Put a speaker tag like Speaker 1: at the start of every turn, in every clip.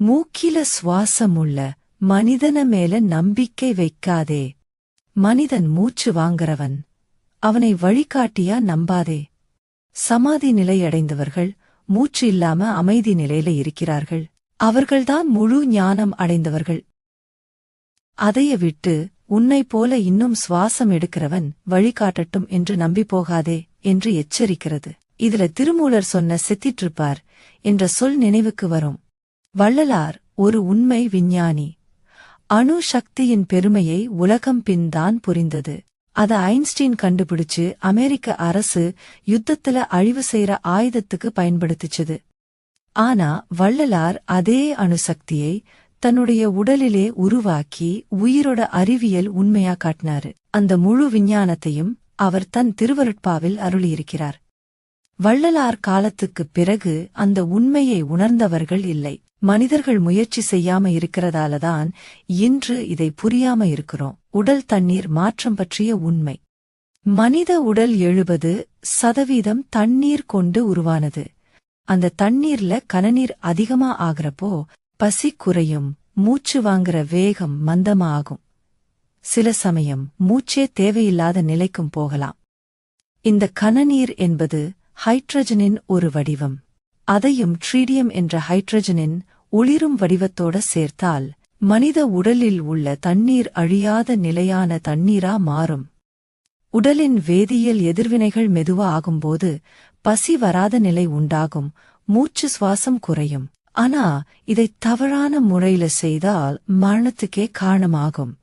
Speaker 1: மூக்கில சுவாசமுள்ள மனிதன மேல நம்பிக்கை வைக்காதே. மனிதன் மூச்சு வாங்குறவன். அவனை வழிகாட்டியா நம்பாதே. சமாதி நிலையடைந்தவர்கள் மூச்சு இல்லாம அமைதி நிலையில இருக்கிறார்கள். அவர்கள்தான் முழு ஞானம் அடைந்தவர்கள். அதைய விட்டு உன்னைப் போல இன்னும் சுவாசம் எடுக்கிறவன் வழிகாட்டட்டும் என்று நம்பி போகாதே என்று எச்சரிக்கிறது. இதுல திருமூலர் சொன்ன செத்திட்டிருப்பார் என்ற சொல் நினைவுக்கு வரும். வள்ளலார் ஒரு உண்மை விஞ்ஞானி. அணு சக்தியின் பெருமையை உலகம் பின்தான் புரிந்தது. அத ஐன்ஸ்டீன் கண்டுபிடிச்சு அமெரிக்க அரசு யுத்தத்துல அழிவு செய்யற ஆயுதத்துக்கு பயன்படுத்திச்சது. ஆனா வள்ளலார் அதே அணுசக்தியை தன்னுடைய உடலிலே உருவாக்கி உயிரோட அறிவியல் உண்மையா காட்டினாரு. அந்த முழு விஞ்ஞானத்தையும் அவர் தன் திருவருட்பாவில் அருளியிருக்கிறார். வள்ளலார் காலத்துக்குப் பிறகு அந்த உண்மையை உணர்ந்தவர்கள் இல்லை. மனிதர்கள் முயற்சி செய்யாம இருக்கிறதாலதான் இன்று இதை புரியாம இருக்கிறோம். உடல் தண்ணீர் மாற்றம் பற்றிய உண்மை. மனித உடல் எழுபது சதவீதம் தண்ணீர் கொண்டு உருவானது. அந்த தண்ணீர்ல கனநீர் அதிகமா ஆகிறப்போ பசி குறையும் மூச்சு வாங்குற வேகம் மந்தமாகும். சில சமயம் மூச்சே தேவையில்லாத நிலைக்கும் போகலாம். இந்த கனநீர் என்பது ஹைட்ரஜனின் ஒரு வடிவம். அதையும் ட்ரீடியம் என்ற ஹைட்ரஜனின் ஒளிரும் வடிவத்தோட சேர்த்தால் மனித உடலில் உள்ள தண்ணீர் அழியாத நிலையான தண்ணீரா மாறும். உடலின் வேதியியல் எதிர்வினைகள் மெதுவா ஆகும்போது பசி வராத நிலை உண்டாகும் மூச்சு சுவாசம் குறையும். ஆனா இதை தவறான முறையில செய்தால் மரணத்துக்கே காரணமாகும்.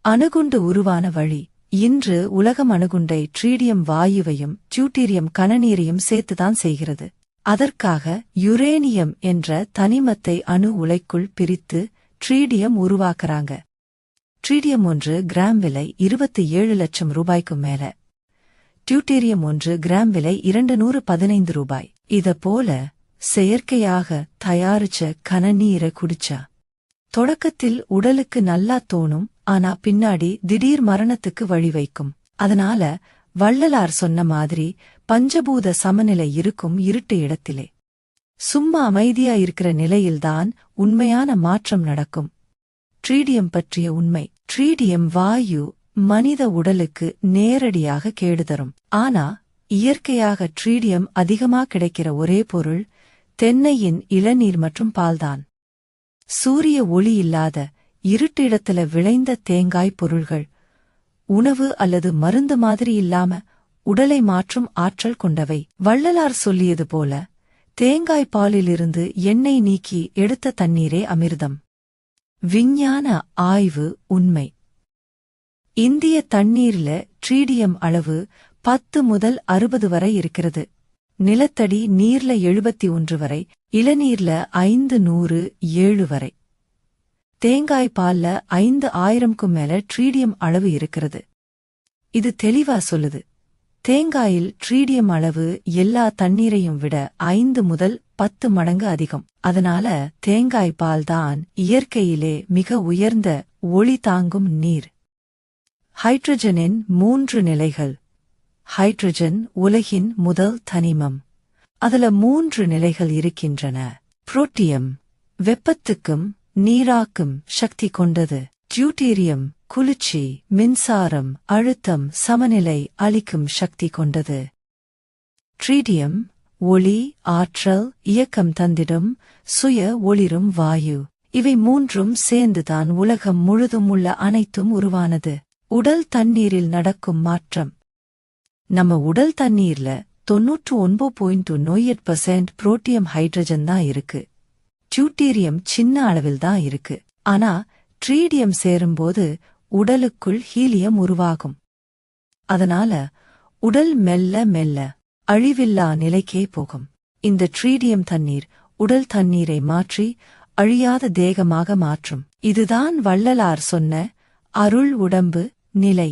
Speaker 1: அணுகுண்டு உருவான வழி இன்று உலகம் அணுகுண்டை ட்ரீடியம் வாயுவையும் டியூட்டீரியம் கனநீரையும் சேர்த்துதான் செய்கிறது. அதற்காக யுரேனியம் என்ற தனிமத்தை அணு உலைக்குள் பிரித்து ட்ரீடியம் உருவாக்குறாங்க. ட்ரீடியம் ஒன்று கிராம் விலை இருபத்தி ஏழு லட்சம் ரூபாய்க்கும் மேல. டியூட்டீரியம் ஒன்று கிராம் விலை இரண்டு நூறு பதினைந்து ரூபாய். இத போல செயற்கையாக தயாரிச்ச கனநீரை குடிச்சா. தொடக்கத்தில் உடலுக்கு நல்லா தோணும் ஆனா பின்னாடி திடீர் மரணத்துக்கு வழிவைக்கும் அதனால வள்ளலார் சொன்ன மாதிரி பஞ்சபூத சமநிலை இருக்கும் இருட்டு இடத்திலே. சும்மா அமைதியா இருக்கிற நிலையில்தான் உண்மையான மாற்றம் நடக்கும். ட்ரீடியம் பற்றிய உண்மை. ட்ரீடியம் வாயு மனித உடலுக்கு நேரடியாக கேடு தரும். ஆனா இயற்கையாக ட்ரீடியம் அதிகமா கிடைக்கிற ஒரே பொருள் தென்னையின் இளநீர் மற்றும் பால்தான். சூரிய ஒளி இல்லாத இருட்டு இடத்துல விளைந்த தேங்காய் பொருள்கள் உணவு அல்லது மருந்து மாதிரி இல்லாம உடலை மாற்றும் ஆற்றல் கொண்டவை. வள்ளலார் சொல்லியது போல தேங்காய் பாலிலிருந்து எண்ணெய் நீக்கி எடுத்த தண்ணீரே அமிர்தம். விஞ்ஞான ஆய்வு உண்மை. இந்திய தண்ணீர்ல ட்ரீடியம் அளவு பத்து முதல் அறுபது வரை இருக்கிறது. நிலத்தடி நீர்ல எழுபத்தி ஒன்று வரை இளநீர்ல ஐந்து நூறு ஏழு வரை. தேங்காய் பால்ல ஐந்து ஆயிரம்க்கும் மேல ட்ரீடியம் அளவு இருக்கிறது. இது தெளிவா சொல்லுது. தேங்காயில் ட்ரீடியம் அளவு எல்லா தண்ணீரையும் விட ஐந்து முதல் பத்து மடங்கு அதிகம். அதனால தேங்காய் பால் தான் இயற்கையிலே மிக உயர்ந்த ஒளி தாங்கும் நீர். ஹைட்ரஜனின் மூன்று நிலைகள். ஹைட்ரஜன் உலகின் முதல் தனிமம். அதுல மூன்று நிலைகள் இருக்கின்றன. புரோட்டியம் வெப்பத்துக்கும் நீராக்கும் சக்தி கொண்டது. டியூட்டீரியம் குளிர்ச்சி மின்சாரம் அழுத்தம் சமநிலை அளிக்கும் சக்தி கொண்டது. ட்ரீடியம் ஒளி ஆற்றல் இயக்கம் தந்திடும் சுய ஒளிரும் வாயு. இவை மூன்றும் சேர்ந்துதான் உலகம் முழுதும் உள்ள அனைத்தும் உருவானது. உடல் தண்ணீரில் நடக்கும் மாற்றம். நம்ம உடல் தண்ணீர்ல தொன்னூற்று ஒன்பது பாயிண்ட் நோயட் பர்சன்ட் புரோட்டியம் ஹைட்ரஜன் தான் இருக்கு. டியூட்டீரியம் சின்ன அளவில் தான் இருக்கு. ஆனா ட்ரீடியம் சேரும்போது உடலுக்குள் ஹீலியம் உருவாகும். அதனால உடல் மெல்ல மெல்ல அழிவில்லா நிலைக்கே போகும். இந்த ட்ரீடியம் தண்ணீர் உடல் தண்ணீரை மாற்றி அழியாத தேகமாக மாற்றும். இதுதான் வள்ளலார் சொன்ன அருள் உடம்பு நிலை.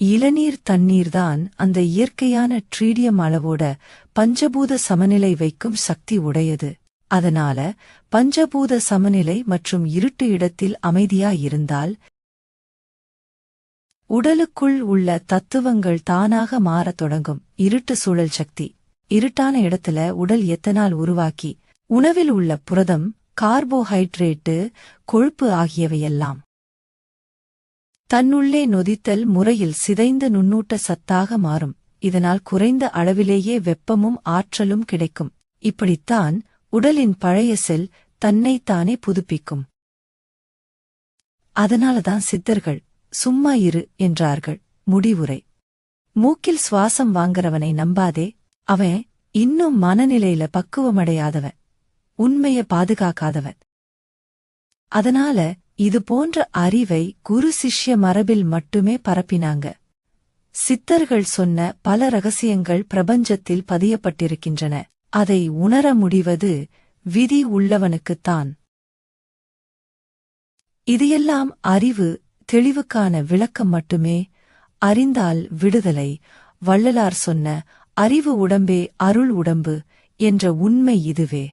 Speaker 1: இளநீர் தண்ணீர்தான் அந்த இயற்கையான ட்ரீடியம் அளவோட பஞ்சபூத சமநிலை வைக்கும் சக்தி உடையது. அதனால பஞ்சபூத சமநிலை மற்றும் இருட்டு இடத்தில் அமைதியா இருந்தால் உடலுக்குள் உள்ள தத்துவங்கள் தானாக மாறத் தொடங்கும். இருட்டு சூழல் சக்தி. இருட்டான இடத்துல உடல் எத்தனால் உருவாக்கி உணவில் உள்ள புரதம் கார்போஹைட்ரேட்டு கொழுப்பு ஆகியவையெல்லாம் தன்னுள்ளே நொதித்தல் முறையில் சிதைந்த நுண்ணூட்ட சத்தாக மாறும். இதனால் குறைந்த அளவிலேயே வெப்பமும் ஆற்றலும் கிடைக்கும். இப்படித்தான் உடலின் பழைய செல் தன்னைத்தானே புதுப்பிக்கும். அதனாலதான் சித்தர்கள் சும்மா இரு என்றார்கள். முடிவுரை. மூக்கில் சுவாசம் வாங்கறவனை நம்பாதே. அவன் இன்னும் மனநிலையில பக்குவமடையாதவன். உண்மைய பாதுகாக்காதவன். அதனால இது போன்ற அறிவை குரு சிஷ்ய மரபில் மட்டுமே பரப்பினாங்க. சித்தர்கள் சொன்ன பல ரகசியங்கள் பிரபஞ்சத்தில் பதியப்பட்டிருக்கின்றன. அதை உணர முடிவது விதி உள்ளவனுக்குத்தான். இதையெல்லாம் அறிவு தெளிவுக்கான விளக்கம் மட்டுமே அறிந்தால் விடுதலை வள்ளலார் சொன்ன அறிவு உடம்பே அருள் உடம்பு என்ற உண்மை இதுவே.